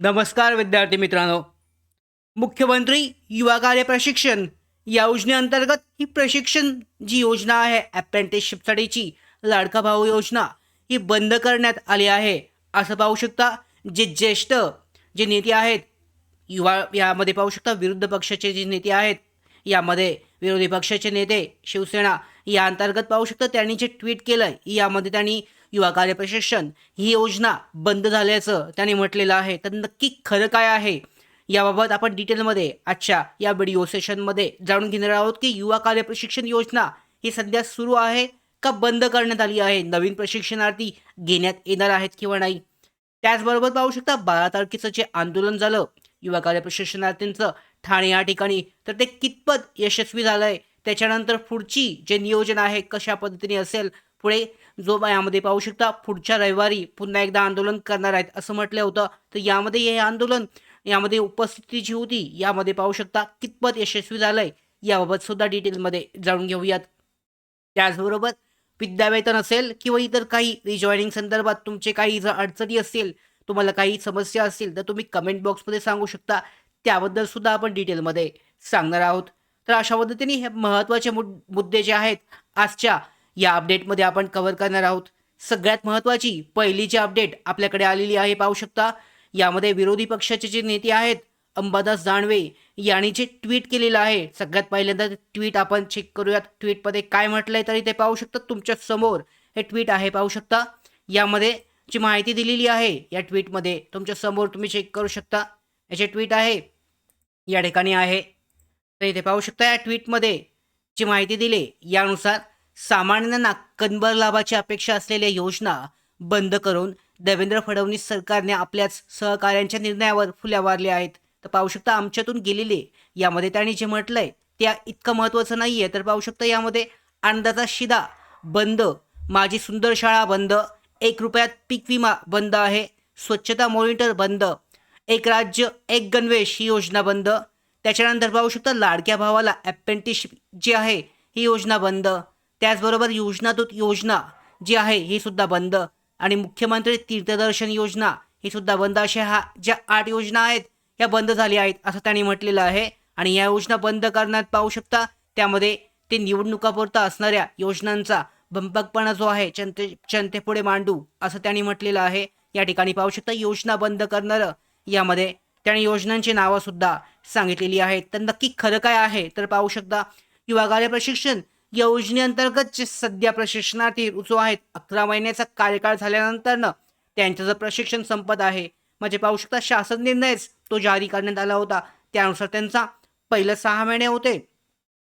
नमस्कार विद्यार्थी मित्रांनो. मुख्यमंत्री युवा कार्य प्रशिक्षण या योजनेअंतर्गत ही प्रशिक्षण जी योजना आहे अप्रेंटिसशिपसाठीची लाडका भाऊ योजना ही बंद करण्यात आली आहे. असं पाहू शकता जे ज्येष्ठ जे नेते आहेत युवा यामध्ये पाहू शकता विरुद्ध पक्षाचे जे नेते आहेत यामध्ये विरोधी पक्षाचे नेते शिवसेना या अंतर्गत पाहू शकता त्यांनी जे ट्विट केलं यामध्ये त्यांनी युवा कार्य प्रशिक्षण ही योजना बंद झाल्याचं त्यांनी म्हटलेलं आहे. तर नक्की खरं काय आहे? याबाबत आपण डिटेलमध्ये आजच्या या व्हिडिओ सेशनमध्ये जाणून घेणार आहोत की युवा कार्य प्रशिक्षण योजना ही सध्या सुरू आहे का बंद करण्यात आली आहे? नवीन प्रशिक्षणार्थी घेण्यात येणार आहेत किंवा नाही? त्याचबरोबर पाहू शकता बारा तारखेचं जे आंदोलन झालं युवा कार्य प्रशिक्षणार्थींचं ठाणे या ठिकाणी तर ते कितपत यशस्वी झालंय? त्याच्यानंतर पुढची जे नियोजन आहे कशा पद्धतीने असेल? पुढे जो यामध्ये पाहू शकता पुढच्या रविवारी पुन्हा एकदा आंदोलन करणार आहेत असं म्हटलं होतं. तर यामध्ये हे आंदोलन यामध्ये उपस्थिती जी होती. यामध्ये पाहू शकता कितपत यशस्वी झालंय याबाबत सुद्धा डिटेलमध्ये जाणून घेऊयात. त्याचबरोबर विद्यावेतन असेल किंवा इतर काही रिजॉईनिंग संदर्भात तुमचे काही जर अडचणी असतील तुम्हाला काही समस्या असतील तर तुम्ही कमेंट बॉक्समध्ये सांगू शकता. त्याबद्दल सुद्धा आपण डिटेलमध्ये सांगणार आहोत. तर अशा पद्धतीने हे महत्त्वाचे मुद्दे जे आहेत आजच्या या अपडेटमध्ये आपण कव्हर करणार आहोत. सगळ्यात महत्त्वाची पहिली जी अपडेट आपल्याकडे आलेली आहे पाहू शकता. यामध्ये विरोधी पक्षाचे जे नेते आहेत अंबादास दानवे यांनी जे ट्विट केलेलं आहे सगळ्यात पहिल्यांदा ट्विट आपण चेक करूयात. ट्विटमध्ये काय म्हटलंय तरी ते पाहू शकता. तुमच्यासमोर हे ट्विट आहे पाहू शकता. यामध्ये जी माहिती दिलेली आहे या ट्विटमध्ये तुमच्यासमोर तुम्ही चेक करू शकता. याचे ट्विट आहे या ठिकाणी आहे. तर इथे पाहू शकता या ट्विटमध्ये जी माहिती दिली यानुसार सामान्यांना कनबर लाभाची अपेक्षा असलेल्या योजना बंद करून देवेंद्र फडणवीस सरकारने आपल्याच सहकाऱ्यांच्या निर्णयावर फुल्या मारल्या आहेत. तर पाहू शकता आमच्यातून गेलेले यामध्ये त्यांनी जे म्हटलंय त्या इतकं महत्त्वाचं नाही आहे तर पाहू शकता यामध्ये आनंदाचा शिदा बंद माझी सुंदर शाळा बंद एक रुपयात पीक विमा बंद आहे स्वच्छता मॉनिटर बंद एक राज्य एक गणवेश ही योजना बंद. त्याच्यानंतर पाहू शकता लाडक्या भावाला अप्रेंटिसशिप जी आहे ही योजना बंद. त्याचबरोबर योजनादूत योजना जी आहे ही सुद्धा बंद. आणि मुख्यमंत्री तीर्थदर्शन योजना ही सुद्धा बंद. अशा हा ज्या आठ योजना आहेत या बंद झाल्या आहेत असं त्यांनी म्हटलेलं आहे. आणि या योजना बंद करण्यात पाहू शकता त्यामध्ये ते निवडणुकापुरता असणाऱ्या योजनांचा भंपकपणा जो आहे जनते जनतेपुढे मांडू असं त्यांनी म्हटलेलं आहे. या ठिकाणी पाहू शकता योजना बंद करणारं यामध्ये त्याने योजनांची नावंसुद्धा सांगितलेली आहेत. तर नक्की खरं काय आहे तर पाहू शकता युवा कार्य प्रशिक्षण योजनेअंतर्गत जे सध्या प्रशिक्षणार्थी रुजू आहेत अकरा महिन्याचा कार्यकाळ झाल्यानंतरनं त्यांचं जर प्रशिक्षण संपत आहे म्हणजे पाहू शकता शासन निर्णयच तो जारी करण्यात आला होता. त्यानुसार त्यांचा पहिलं सहा महिने होते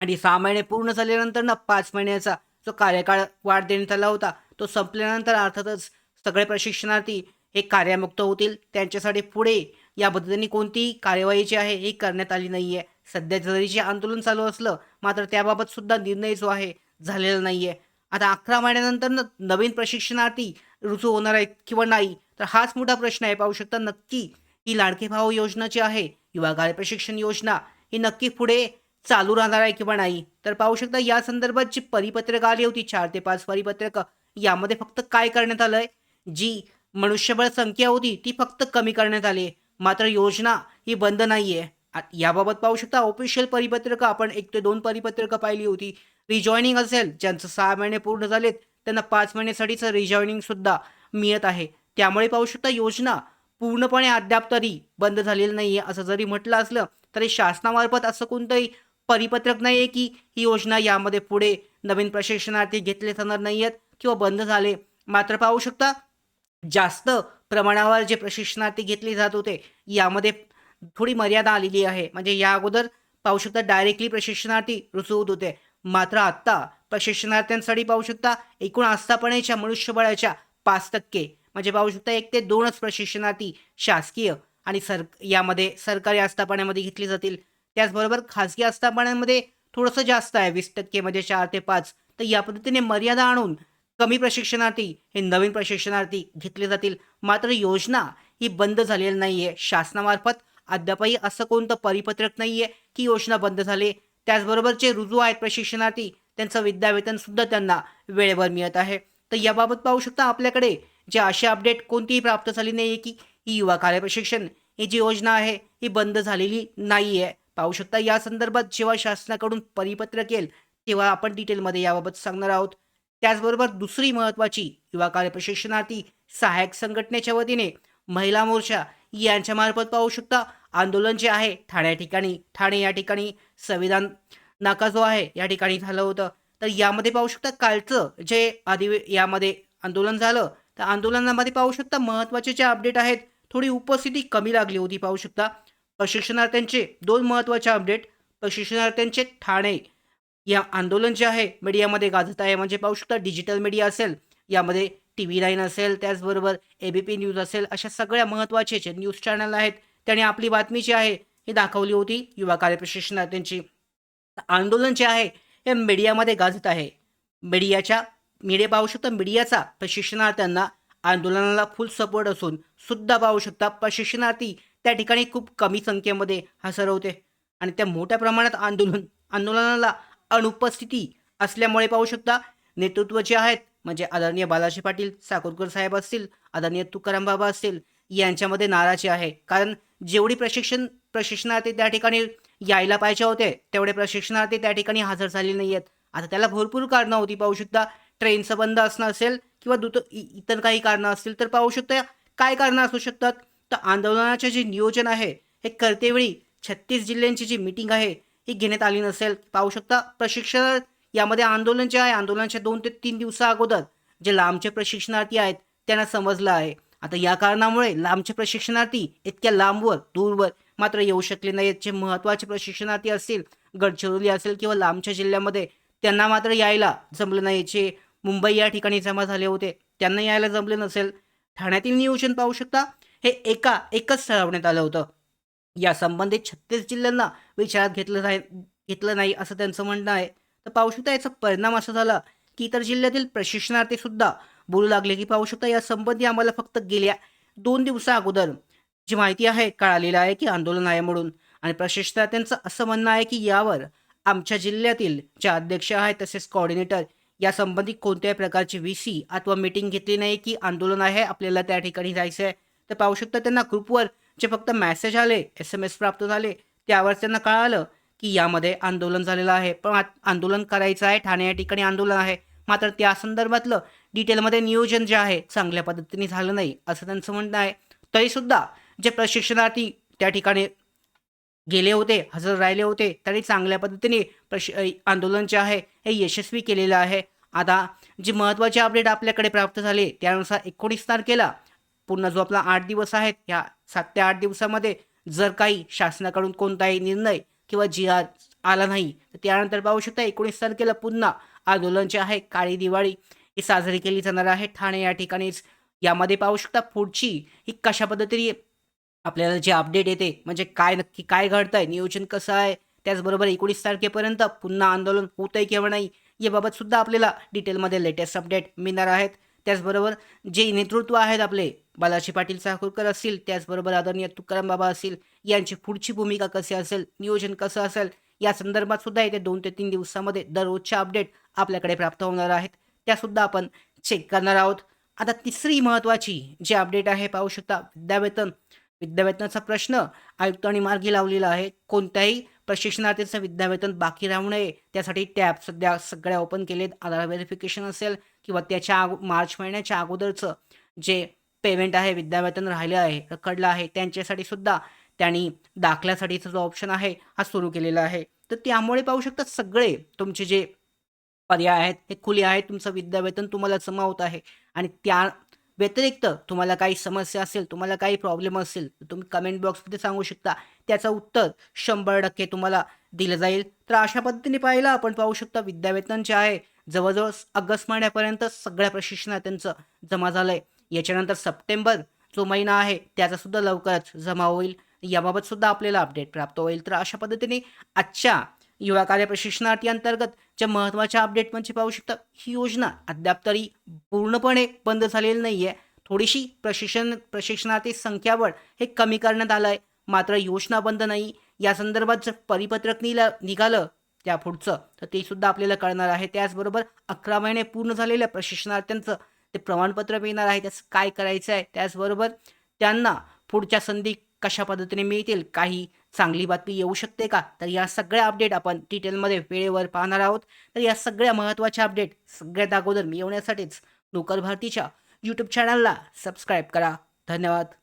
आणि सहा महिने पूर्ण झाल्यानंतर ना पाच महिन्याचा जो कार्यकाळ वाढ देण्यात आला होता तो संपल्यानंतर अर्थातच सगळे प्रशिक्षणार्थी हे कार्यामुक्त होतील. त्यांच्यासाठी पुढे या पद्धतीने कोणतीही कार्यवाही जी आहे ही करण्यात आली नाही आहे सध्या जरी जे आंदोलन चालू असलं मात्र त्याबाबत सुद्धा निर्णय जो आहे झालेला नाही आहे आता अकरा महिन्यानंतर नवीन प्रशिक्षणार्थी रुजू होणार आहेत किंवा नाही तर हाच मोठा प्रश्न आहे. पाहू शकता नक्की ही लाडके भाऊ योजना जी आहे युवा कार्य प्रशिक्षण योजना ही नक्की पुढे चालू राहणार आहे किंवा नाही? तर पाहू शकता या संदर्भात जी परिपत्रक आली होती चार ते पाच परिपत्रक यामध्ये फक्त काय करण्यात आलंय? जी मनुष्यबळ संख्या होती ती फक्त कमी करण्यात आली आहे. मात्र योजना ही बंद नाही आहे याबाबत पाहू शकता ऑफिशियल परिपत्रकं आपण एक ते दोन परिपत्रकं पाहिली होती. रिजॉईनिंग असेल ज्यांचं सहा महिने पूर्ण झालेत त्यांना पाच महिन्यासाठीचं रिजॉईनिंगसुद्धा मिळत आहे. त्यामुळे पाहू शकता योजना पूर्णपणे अद्याप तरी बंद झालेलं नाही आहे असं जरी म्हटलं असलं तरी शासनामार्फत असं कोणतंही परिपत्रक नाही आहे की ही योजना यामध्ये पुढे नवीन प्रशिक्षणार्थी घेतले जाणार नाही आहेत किंवा बंद झाले. मात्र पाहू शकता जास्त प्रमाणावर जे प्रशिक्षणार्थी घेतले जात होते यामध्ये थोडी मर्यादा आलेली आहे. म्हणजे या अगोदर पाहू शकता डायरेक्टली प्रशिक्षणार्थी रुजू होत होते. मात्र आत्ता प्रशिक्षणार्थ्यांसाठी पाहू शकता एकूण आस्थापनेच्या मनुष्यबळाच्या पाच टक्के. म्हणजे पाहू शकता एक ते दोनच प्रशिक्षणार्थी शासकीय आणि सर यामध्ये सरकारी आस्थापनामध्ये घेतली जातील. त्याचबरोबर खाजगी आस्थापनांमध्ये थोडंसं जास्त आहे वीस टक्के म्हणजे चार ते पाच. तर या पद्धतीने मर्यादा आणून कमी प्रशिक्षणार्थी हे नवीन प्रशिक्षणार्थी घेतले जातील. मात्र योजना ही बंद झालेली नाही आहे शासनामार्फत अद्यापही असं कोणतं परिपत्रक नाही आहे की योजना बंद झाली. त्याचबरोबर जे रुजू आहेत प्रशिक्षणार्थी. त्यांचं विद्यावेतन सुद्धा त्यांना वेळेवर मिळत आहे. तर याबाबत पाहू शकता आपल्याकडे जे असे अपडेट कोणतीही प्राप्त झाली नाही आहे की ही युवा कार्य प्रशिक्षण ही जी योजना आहे ही बंद झालेली नाही आहे पाहू शकता या संदर्भात जेव्हा शासनाकडून परिपत्रक येईल तेव्हा आपण डिटेलमध्ये याबाबत सांगणार आहोत. त्याचबरोबर दुसरी महत्त्वाची युवा कार्य प्रशिक्षणार्थी सहाय्यक संघटनेच्या वतीने महिला मोर्चा यांच्यामार्फत पाहू शकता आंदोलन जे आहे ठाण्या ठिकाणी ठाणे या ठिकाणी संविधान नाका जो आहे या ठिकाणी झालं होतं. तर यामध्ये पाहू शकता कालचं जे अधिवे यामध्ये आंदोलन झालं तर आंदोलनामध्ये पाहू शकता महत्त्वाचे जे अपडेट आहेत थोडी उपस्थिती कमी लागली होती पाहू शकता. प्रशिक्षणार्थ्यांचे दोन महत्त्वाचे अपडेट. प्रशिक्षणार्थ्यांचे ठाणे. या आंदोलन जे आहे मीडियामध्ये गाजत आहे म्हणजे पाहू शकता डिजिटल मीडिया असेल यामध्ये टी व्ही नाईन असेल त्याचबरोबर ए बी पी न्यूज असेल अशा सगळ्या महत्त्वाचे जे न्यूज चॅनल आहेत त्याने आपली बातमी जी आहे ही दाखवली होती युवा कार्यप्रशिक्षणार्थ्यांची आंदोलन जे आहे हे मीडियामध्ये गाजत आहे. मीडियाच्या मीडिया पाहू शकता मीडियाचा प्रशिक्षणार्थ्यांना आंदोलनाला फुल सपोर्ट असून सुद्धा पाहू शकता प्रशिक्षणार्थी त्या ठिकाणी खूप कमी संख्येमध्ये हसरवते. आणि त्या मोठ्या प्रमाणात आंदोलन आंदोलनाला अनुपस्थिती असल्यामुळे पाहू शकता नेतृत्व जे आहेत म्हणजे आदरणीय बालाजी पाटील साकोरकर साहेब असतील आदरणीय तुकाराम बाबा असतील यांच्यामध्ये नाराजी आहे. कारण जेवढी प्रशिक्षण प्रशिक्षणार्थी त्या ठिकाणी यायला पाहिजे होते तेवढे प्रशिक्षणार्थी त्या ठिकाणी हजर झाले नाही आहेत आता त्याला भरपूर कारणं होती पाहू शकता. ट्रेनचं बंद असणं असेल किंवा दुत इतर काही कारणं असतील तर पाहू शकता. काय कारणं असू शकतात? तर आंदोलनाचे जे नियोजन आहे हे करतेवेळी छत्तीस जिल्ह्यांची जी मिटिंग आहे ही घेण्यात आली नसेल. पाहू शकता प्रशिक्षण यामध्ये आंदोलन जे आहे आंदोलनाच्या दोन ते तीन दिवसा अगोदर जे लांबचे प्रशिक्षणार्थी आहेत त्यांना समजलं आहे. आता या कारणामुळे लांबचे प्रशिक्षणार्थी इतक्या लांबवर दूरवर मात्र येऊ शकले नाहीत. जे महत्त्वाचे प्रशिक्षणार्थी असतील गडचिरोली असेल किंवा लांबच्या जिल्ह्यामध्ये त्यांना मात्र यायला जमलं नाही. जे मुंबई या ठिकाणी जमा झाले होते त्यांना यायला जमले नसेल. ठाण्यातील नियोजन पाहू शकता हे एका एकच ठरवण्यात आलं होतं. या संबंधित छत्तीस जिल्ह्यांना विचारात घेतलं नाही घेतलं नाही असं त्यांचं म्हणणं आहे. तर पाहू शकता याचा परिणाम असा झाला की इतर जिल्ह्यातील प्रशिक्षणार्थी सुद्धा बोलू लागले की पाहू शकता या संबंधी आम्हाला फक्त गेल्या दोन दिवसा अगोदर जी माहिती आहे कळालेलं आहे की आंदोलन आहे म्हणून. आणि प्रशिक्षणार्थ्यांचं असं म्हणणं आहे की यावर आमच्या जिल्ह्यातील जे अध्यक्ष आहेत तसेच कोऑर्डिनेटर या संबंधित कोणत्याही प्रकारची व्ही सी अथवा मीटिंग घेतली नाही की आंदोलन आहे आपल्याला त्या ठिकाणी जायचं आहे. तर पाहू शकता त्यांना ग्रुपवर जे फक्त मॅसेज आले एस एम एस प्राप्त झाले त्यावर त्यांना कळालं की यामध्ये आंदोलन झालेलं आहे. पण आंदोलन करायचं आहे ठाणे या ठिकाणी आंदोलन आहे. मात्र त्या संदर्भातलं डिटेलमध्ये नियोजन जे आहे चांगल्या पद्धतीने झालं नाही असं त्यांचं म्हणणं आहे. तरीसुद्धा जे प्रशिक्षणार्थी त्या ठिकाणी गेले होते हजर राहिले होते तरी चांगल्या पद्धतीने प्रश आंदोलन जे आहे हे यशस्वी केलेलं आहे. आता जी महत्त्वाचे अपडेट आपल्याकडे प्राप्त झाले त्यानुसार एकोणीस तारखेला पूर्ण जो आपला आठ दिवस आहेत ह्या सात ते आठ दिवसामध्ये जर काही शासनाकडून कोणताही निर्णय किंवा जी आर आला नाही तर त्यानंतर पाहू शकता एकोणीस तारखेला पुन्हा आंदोलन जे आहे काळी दिवाळी ही साजरी केली जाणार आहे. ठाणे या ठिकाणीच. यामध्ये पाहू शकता पुढची ही कशा पद्धतीने आपल्याला जे अपडेट येते म्हणजे काय नक्की काय घडतंय नियोजन कसं आहे त्याचबरोबर एकोणीस तारखेपर्यंत पुन्हा आंदोलन होत आहे किंवा नाही याबाबत सुद्धा आपल्याला डिटेलमध्ये लेटेस्ट अपडेट मिळणार आहेत. त्याचबरोबर जे नेतृत्व आहेत आपले बालाजी पाटील साखूरकर असतील त्याचबरोबर आदरणीय तुकाराम बाबा असतील यांची पुढची भूमिका कशी असेल नियोजन कसं असेल या संदर्भात सुद्धा येत्या दोन ते तीन दिवसामध्ये दररोजच्या अपडेट आपल्याकडे प्राप्त होणार आहेत. त्यासुद्धा आपण चेक करणार आहोत. आता तिसरी महत्त्वाची जी अपडेट आहे पाहू शकता विद्यावेतन. विद्यावेतनाचा प्रश्न आयुक्तांनी मार्गी लावलेला आहे. कोणत्याही प्रशिक्षणार्थीचं विद्यावेतन बाकी राहू नये. त्यासाठी टॅब सध्या सगळ्या ओपन केलेत. आधार व्हेरिफिकेशन असेल किंवा त्याच्या मार्च महिन्याच्या अगोदरचं जे पेमेंट आहे विद्यावेतन राहिलं आहे रखडलं आहे त्यांच्यासाठी सुद्धा त्यांनी दाखल्यासाठीचा जो ऑप्शन आहे हा सुरू केलेला आहे. तर त्यामुळे पाहू शकता सगळे तुमचे जे पर्याय आहेत हे खुले आहेत तुमचं विद्यावेतन तुम्हाला जमा होत आहे. आणि त्या व्यतिरिक्त तुम्हाला काही समस्या असेल तुम्हाला काही प्रॉब्लेम असेल तर तुम्ही कमेंट बॉक्समध्ये सांगू शकता. त्याचं उत्तर शंभर टक्के तुम्हाला दिलं जाईल. तर अशा पद्धतीने पाहिलं आपण पाहू शकता विद्यावेतन जे आहे जवळजवळ ऑगस्ट महिन्यापर्यंत सगळ्या प्रशिक्षणार्थ्यांचं जमा झालं आहे याच्यानंतर सप्टेंबर जो महिना आहे त्याचा सुद्धा लवकरच जमा होईल. याबाबत सुद्धा आपल्याला अपडेट प्राप्त होईल. तर अशा पद्धतीने आजच्या युवा कार्य प्रशिक्षणार्थी अंतर्गत ज्या महत्त्वाच्या अपडेट म्हणजे पाहू शकता ही योजना अद्याप तरी पूर्णपणे बंद झालेली नाही आहे थोडीशी प्रशिक्षण प्रशिक्षणार्थी संख्याबळ हे कमी करण्यात आलं आहे मात्र योजना बंद नाही. या संदर्भात जर परिपत्रक निला निघालं त्या पुढचं तर ते सुद्धा आपल्याला कळणार आहे. त्याचबरोबर अकरा महिने पूर्ण झालेल्या प्रशिक्षणार्थ्यांचं ते प्रमाणपत्र मिळणार आहे. त्याचं काय करायचं आहे त्याचबरोबर त्यांना पुढच्या संधी कशा पद्धतीने मिळतील काही चांगली बातमी येऊ शकते का? तर या सगळ्या अपडेट आपण डिटेलमध्ये वेळेवर पाहणार आहोत. तर या सगळ्या महत्त्वाच्या अपडेट सगळ्यात अगोदर मिळवण्यासाठीच नोकर भारतीच्या यूट्यूब चॅनलला सबस्क्राईब करा. धन्यवाद.